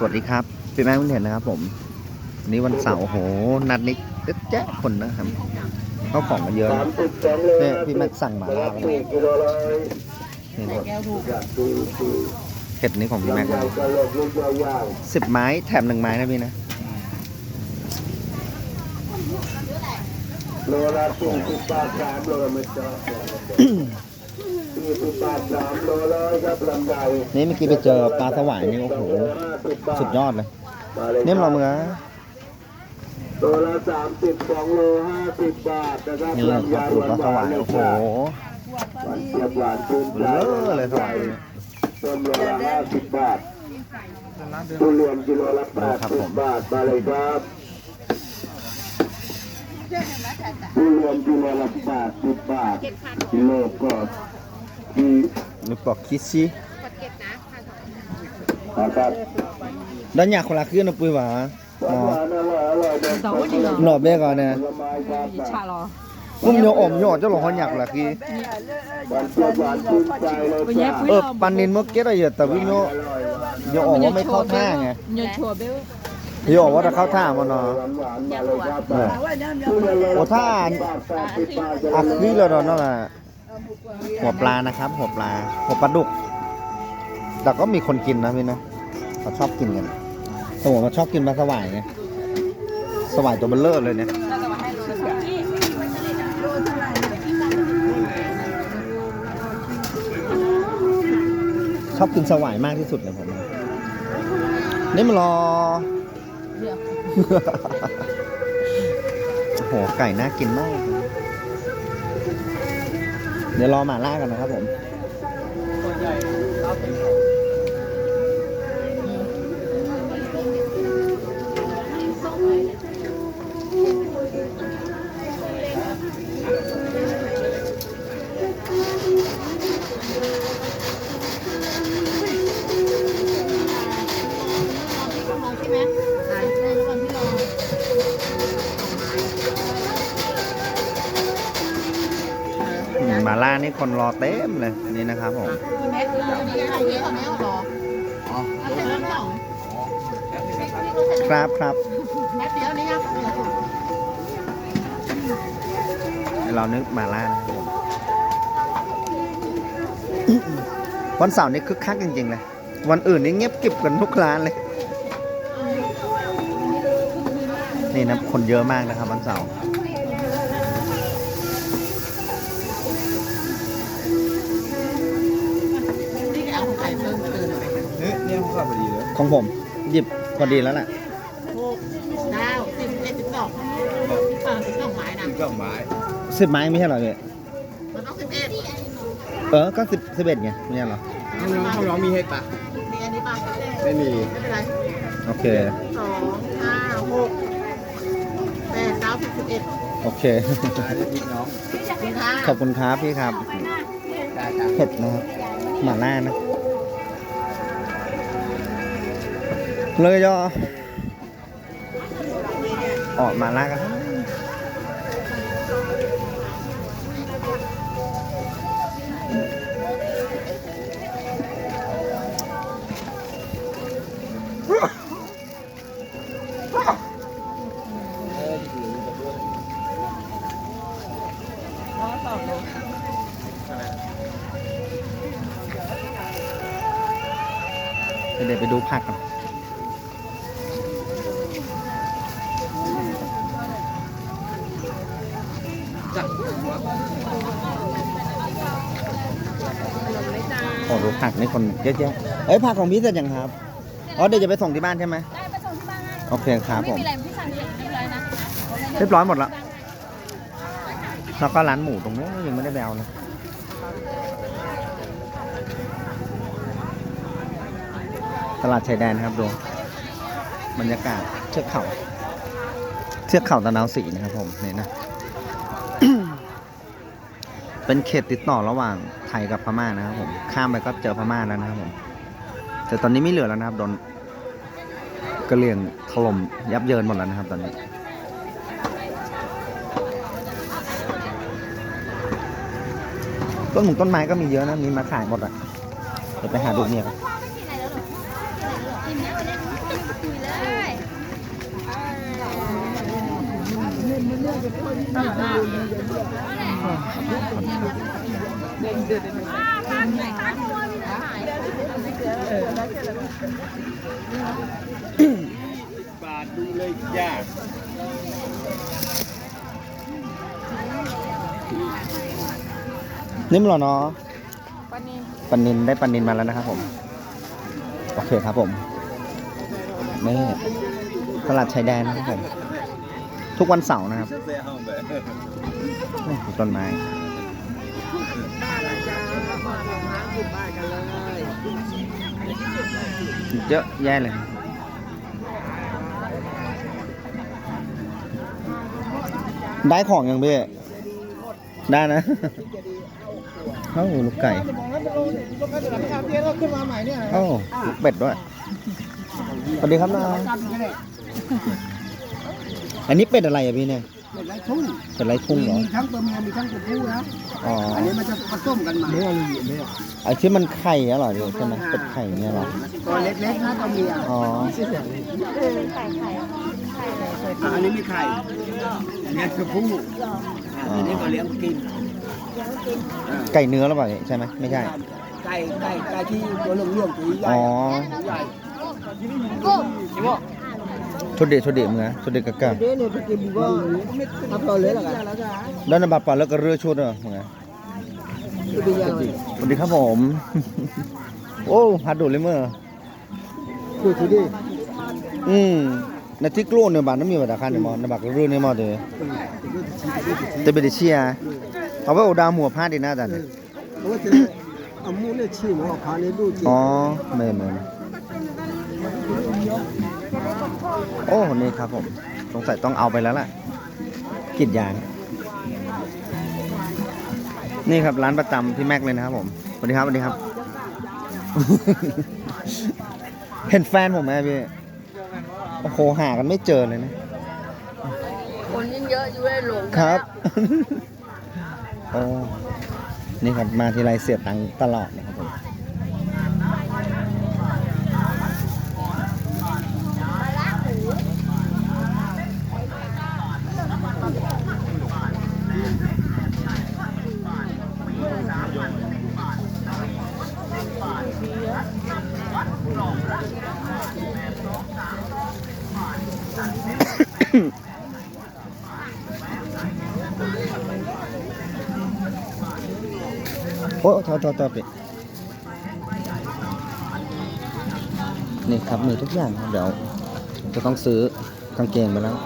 สวัสดีครับพี่แม่คุณเห็นนะครับผมวันนี้วันเสาร์โหนัดนี้เยอะแยะคนนะครับเข้าของกันเยอะนะเนี่ยพี่แม็กสั่งหมาล่ามาเลยนี่ครับเห็ดนี้ของพี่แม็กสิบไม้แถมหนึ่งไม้นะพี่นะโลละสี่สิบบาทสามโลไม่จอ ดสี่สิบบาทสามโลเลยครับลำไยนี่เมื่อกี้ไปเจอปลาสวายนี่โอ้โหสุดยอดเลยเนี่ยเราเมือโลละสามสิบสองโลห้าสิบบาทนะครับนี่ครับดูปลาสวายโอ้โหหวานเจี๊ยบหวานชื่นใจเลอะเลยสวายเนี่ยต้มโลละห้าสิบบาททุเรียนกิโลละแปดสิบบาทมาเลยครับทุเรียนกิโลละแปดสิบบาทกิโลก็ ที่นึกบอกคิดซินะครับด้านอยากคนละขึ้นนะปุ้ยหวาหวานหวานอร่อยอร่อยเด็ด Tao có gì หนอบเบ้ก่อนนะผลไม้ครับ chả lò พุ่มโยอมโยเจ้าหลงคนอยากคนละกี้หวานเจี๊ยบหวานชื่นใจเลย Bây จ้า giờ เอ quý อปันนินเมื่อกี้เราเหยอะแต่วิโยอร่อยหวานโยออกว่าไม่เข้าท่าไง Nhờ chùa béo โยออกว่าจะเข้าท่ามันเนาะหวานหวานมาเลยครับเออทุเรียนโลละโอ้ถ้าบาทแปดสิบบาทจะอักได้นี่เลยนั่นแหละ หัวปลานะครับหัวปลาหัวปลาดุก แต่ก็มีคนกินนะพี่นะเขาชอบกินกันสมมติเขาชอบกินปลาสวายไงสวายตัวเบลเลอร์เลยเนี่ยชอบกินสวายมากที่สุดเลยผมนะนี่มารอโอ้โหไก่น่ากินมาก เดี๋ยวรอหมาล่ากันนะครับผม มหมาล่านี่คนรอเต็มเลยนี่นะครับผมครับครับเรานึกหมาล่านะครับผมวันเสาร์นี่คึกคักจริงๆเลยวันอื่นนี่เงียบกิบกันทุกร้านเลย นี่นะคนเยอะมากนะครับวันเสาร์ ของผม หยิบพอดีแล้วแหละเก้าสิบเอ็ดสิบสองสามสิบสองไม้นะเครื่องไม้สิบไม้ไม่ใช่เหรอพี่มันต้องสิบเอ็ดเออ ก็สิบสิบเอ็ดไงไม่ใช่เหรอ ห้องน้องห้องน้องมีให้ปะมีอันนี้ป่ะไม่มีไม่เป็นไรโอเค สองห้าหกแปดเก้าสิบสิบเอ็ดโอเคอาจจะพี่น้องคุณค่าขอบคุณครับพี่ครับ ได้ครับเผ็ดนะครับหมาล่านะ เลยย่อออกมาแล้วกัน โอ้ดูผักนี่คนเยอะแยะเอ้ยผักของพี่เสร็จยังครับอ๋อเดี๋ยวจะไปส่งที่บ้านใช่ไหมได้ไปส่งที่บ้านนะโอเคครับผมไม่มีอะไรพี่สั่งเสร็จเรียบร้อยนะเรียบร้อยหมดแล้วแล้วก็ร้านหมูตรงนี้ยังไม่ได้แบวเลยตลาดชายแดนนะครับดูบรรยากาศเชือกเขา เทือกเขาตะนาวสีนะครับผมนี่นะ เป็นเขตติดต่อระหว่างไทยกับพม่านะครับผม ข้ามไปก็เจอพม่าแล้วนะครับผม แต่ตอนนี้ไม่เหลือแล้วนะครับโดนกระเลียงถล่มยับเยินหมดแล้วนะครับตอนนี้ ต้นหมูต้นไม้ก็มีเยอะนะ มีมาขายหมดอะเดี๋ยวไปหาดูเมียกันคุยเลย บาทดูเลยยากนิ่มเหรอเนาะปานินปันนินได้ปันนินมาแล้วนะครับผม โอเคครับผมนี่ตลาดชายแดนนะครับผม ทุกวันเสาร์นะครับดูต้นไม้เยอะแยะเลยได้ของยังเบ้ได้นะเอ้าลูกไก่เอ้าลูกเป็ดด้วยสวัสดีครับนา อันนี้เป็ดอะไรอะพี่เนี่ย เป็นไรทุ่งเป็ดไรทุ่งเหรอ มีทั้งตัวเมียมีทั้งตัวผู้นะ อ๋ออันนี้มันจะผสมกันมาเนี่ยเนี่ยไอ้ที่มันไข่อะเหรอเดี๋ยวใช่ไหมเป็ดไข่เนี่ยเหรอ ตัวเล็กๆนะตัวเมียอ๋ออันนี้มีไข่อันนี้คือผู้อันนี้ก็เลี้ยงกินไก่เนื้อหรือเปล่าเนี่ยใช่ไหมไม่ใช่ ไก่ไก่ไก่ที่ตัวเหลืองๆตัวใหญ่อ๋อ ใหญ่ชุดเด็ดชุดเด็ดมึงนะชุดเด็ดกะกะเด้เนี่ยไปกินบั วทำตัวเล็กหรอกันแล้วนำบัตรปลาแล้วก็เรือชุดเหรอมึงนะดูยังสวัสดีครับผม โอ้พัดดูเลยเมื่อดูทีดิอืมในที่กลัวเนี่ยบ้านนั้นมีบัตรคันเนี่ยมอนในบัตรเรือเนี่ยมอเดอจะเป็นเดเชียเอาไว้โอดามหัวพาดดีหน้าจันเพราะว่าจะเอามูเนี่ยชี้หัวขาเนี่ยดูจีอ๋อไม่เหมือน โอ้นี่ครับผมสงสัยต้องเอาไปแล้วล่ะกรีดยาง นี่ครับร้านประจำพี่แม็กเลยนะครับผมสวัสดีครับสวัสดีครับ เห็นแฟนผมไหมพี่ โอ้โหหากันไม่เจอเลยนะ คนยิ่งเยอะอยู่เลยหลงครับ โอ้ นี่ครับมาทีไรเสียตังค์ตลอดนะครับผม โอ้ทษโทษโทษพี่นี่ครับมีทุกอย่างเดี๋ยวจะต้องซื้อกางเกงไปแล้ว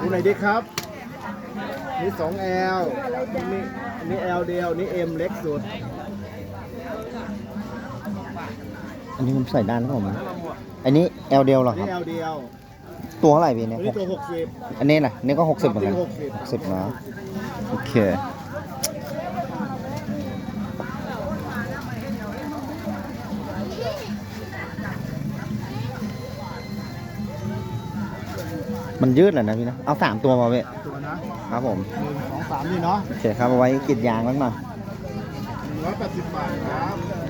ดูไหนดีครับ นี่สองแอลนี่นี่แอลเดียว นี่เอ็มเล็กสุด อั นนี้ผมใส่ด้านครับผมอันนี้เอลเดียวเหรอคนี่รับ แอลเดียวตัวเท่าไหร่พี่อัเนี่ยนหนี้กตัวหกสิบ อันนี้น่ะนี่ก็หกสิบเหมือนกันหกสิบ หกสิบนะโอเคมันยืดแหละนะพี่นะเอาสามตัวมาเว้ยตัวนะครับผมหนึ่งสองสามนี่เนาะโอเคครับเอาไว้กรีดยางบ้างหน่อยหนึ่งร้อยแปดสิบบาทครับ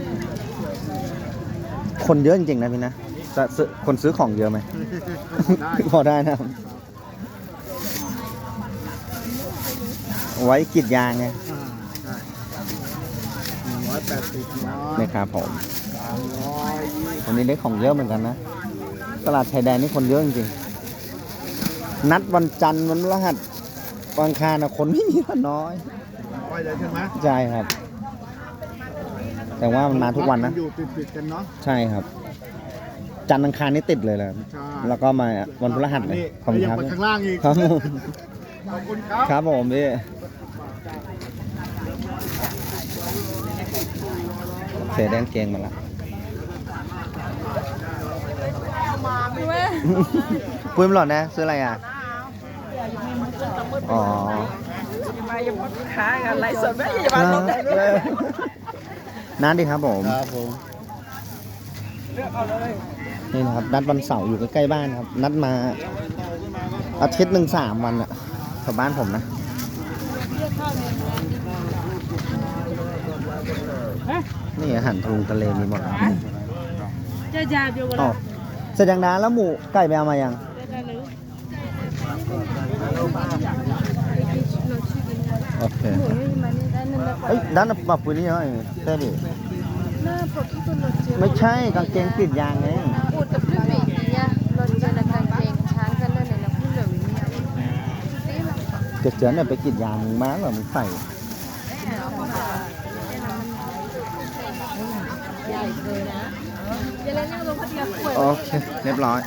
คนเยอะจริงๆนะพี่นะจะซื้อคนซื้อของเยอะไหมได้พอได้นะครับเอาไว้กรีดยางไงอ่าใช่หนึ่งร้อยแปดสิบเนาะนี่ครับผมสามร้อยยี่สิบวันนี้ได้ของเยอะเหมือนกันนะ ตลาดชายแดนนี่คนเยอะจริงๆนัดวันจันทร์วันพฤหัสวันอังคารนะคนไม่มีคนน้อย ร้อยเลยใช่ไหม ใช่ครับ แต่ว่ามันมาทุกวันนะ อยู่ติดๆกันเนาะ ใช่ครับ จันทร์อังคารนี่ติดเลยแหละใช่ แล้วก็มาวันพฤหัสเลยนี่ขอบคุณยัครับ ไปข้างล่างอีก ครับผมขอบคุณครับ ครับผมพี่เสียแดงเกงมาละ ปุ้ยมนหลอดนะ ซื้ออะไรอะ อ๋อ มาอย่าพูดค้ากันไลฟ์สดไม่อย่ามาลงได้นั่ นดิครับผมครับผมนี่นะครับนัดวันเสาร์อยู่ใกล้ๆบ้านครับ นัดมาอาทิตย์หนึ่งสามวันอะแถวบ้านผมนะนี่อาหารทะลุงทะเลมีหมดจะยาเดียวกันอ๋อเสร็จยังนะแล้วหมูไก่ไปเอามายังโอเค เอ้ยด้านปรับปืนนี่หน่อยเต้ดิไม่ใช่กางเกงปิดยางไงอุดกับพี่ปีเนี่ยรถจะนักการเพลงช้างกันเลยนะพูดเลยเนี่ยตีละเดี๋ยวเสือเนี่ยไปกรีดยางมึงมาเหรอมึงใส่ใหญ่เลยนะอย่าเล่นนั่งลงพัทยาป่วยโอเคเรียบร้อย